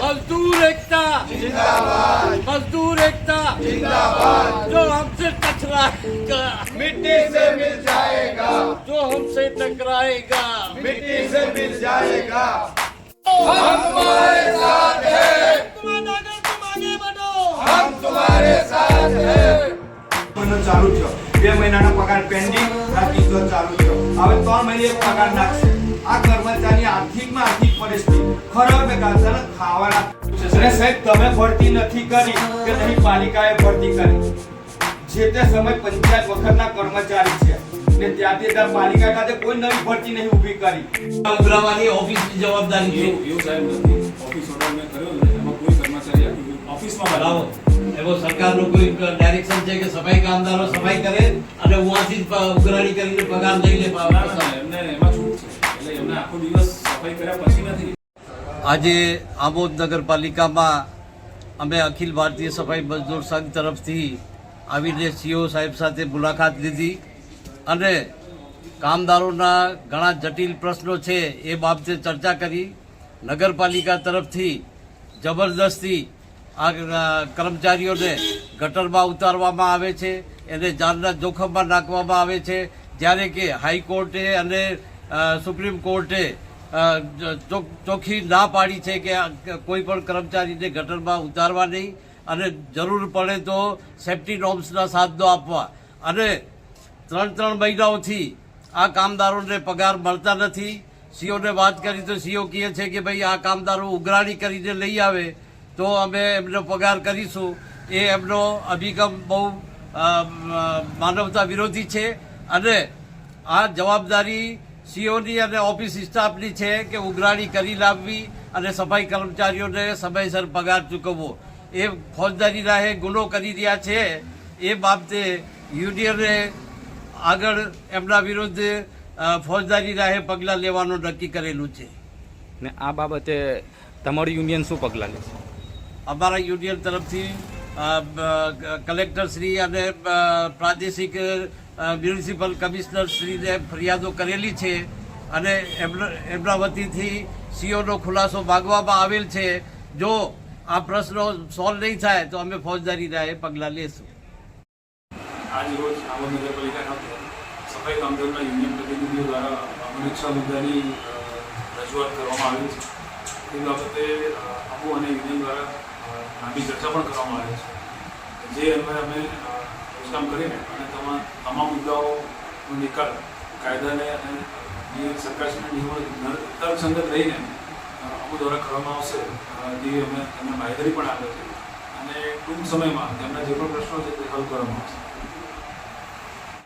मजदूर एकता मजदूर एकता जो हमसे टकराएगा मिट्टी से मिल जाएगा जो हमसे टकराएगा मिट्टी से मिल जाएगा हम तुम्हारे साथ हैं तुम आगे तुम आगे बढ़ो हम तुम्हारे साथ हैं મહિનો ચાલુ થયો બે મહિનાનો પગાર પેન્ડિંગ આ ત્રીજો ચાલુ થયો હવે ત્રણ મહિને એક પગાર નાખશે આ કર્મચારી આર્થિકમાં આર્થિક પરિસ્થિતિ ખરાબ બેકાર છે અને ખાવાના. અને સાહેબ તમે ભરતી નથી કરી કે નહીં પાલિકાએ ભરતી કરી. જે તે સમય પંચાયત વખતના કર્મચારી છે. ને ત્યાંથી ત્યાં પાલિકા ખાતે કોઈ નવી ભરતી નહીં ઊભી કરી. ઉઘરાવાની ઓફિસની જવાબદારી છે. એવું સાહેબ નથી. ઓફિસ ઓર્ડર મેં કર્યો ને એમાં કોઈ કર્મચારી ઓફિસમાં બરાબર. એવો સરકારનો કોઈ ડાયરેક્શન છે કે સફાઈ કામદારો સફાઈ કરે? અને પ- ઉઘરાણી કરીને પગાર લઈ લે એમને આજે આમોદ નગરપાલિકામાં અમે અખિલ ભારતીય સફાઈ મજદૂર સંઘ તરફથી આવીને સીઓ સાહેબ સાથે મુલાકાત લીધી અને કામદારોના ઘણા જટિલ પ્રશ્નો છે એ બાબતે ચર્ચા કરી. નગરપાલિકા તરફથી જબરદસ્તી આ કર્મચારીઓને ગટરમાં ઉતારવામાં આવે છે. એને જાનના જોખમમાં નાખવામાં આવે છે. જ્યારે કે હાઈકોર્ટે અને સુપ્રીમ કોર્ટે ચોખ્ખી ના પાડી છે કે કોઈ પણ કર્મચારીને ગટરમાં ઉતારવા નહીં અને જરૂર પડે તો સેફ્ટી નોર્મ્સના સાધનો આપવા. અને ત્રણ ત્રણ મહિનાઓથી આ કામદારોને પગાર મળતા નથી. સીઓને વાત કરી તો સીઓ કહે છે કે ભાઈ આ કામદારો ઉઘરાણી કરીને લઈ આવે તો અમે એમનો પગાર કરીશું. એ એમનો અભિગમ બહુ માનવતા વિરોધી છે. અને આ જવાબદારી સીઓની અને ઓફિસ સ્ટાફની છે કે ઉઘરાણી કરી લાવવી અને સફાઈ કર્મચારીઓને સમયસર પગાર ચૂકવવો. એ ફોજદારી રાહે ગુનો કરી રહ્યા છે. એ બાબતે યુનિયને આગળ એમના વિરુદ્ધ ફોજદારી રાહે પગલાં લેવાનું નક્કી કરેલું છે. ને આ બાબતે તમારું યુનિયન શું પગલાં લેશે? અમારા યુનિયન તરફથી કલેક્ટરશ્રી અને પ્રાદેશિક મ્યુનિસિપલ કમિશનરશ્રીને ફરિયાદો કરેલી છે અને એમના વતીથી સીઓનો ખુલાસો માગવામાં આવેલ છે. જો આ પ્રશ્નો સોલ્વ નહીં થાય તો અમે ફોજદારી એ પગલાં લેશું. આજ રોજ આમોદ નગરપાલિકા ખાતે સફાઈ કામદારોના યુનિયન પ્રતિનિધિઓ દ્વારા અનિચ્છા મુદ્દાની રજૂઆત કરવામાં આવી છે. એ બાબતે અમુ અને યુનિયન દ્વારા લાંબી ચર્ચા પણ કરવામાં આવી છે. જે અમે અમે રોજકામ કરીને અને તમામ તમામ મુદ્દાઓનો નિકાલ કાયદાને અને સરકારશ્રીના નિયમો, તર્કસંગત રહીને અમુક અમુ દ્વારા કરવામાં આવશે જે અમે તેમને માહિતી પણ આપે છે અને ટૂંક સમયમાં તેમના જે પણ પ્રશ્નો છે તે હલ કરવામાં આવશે.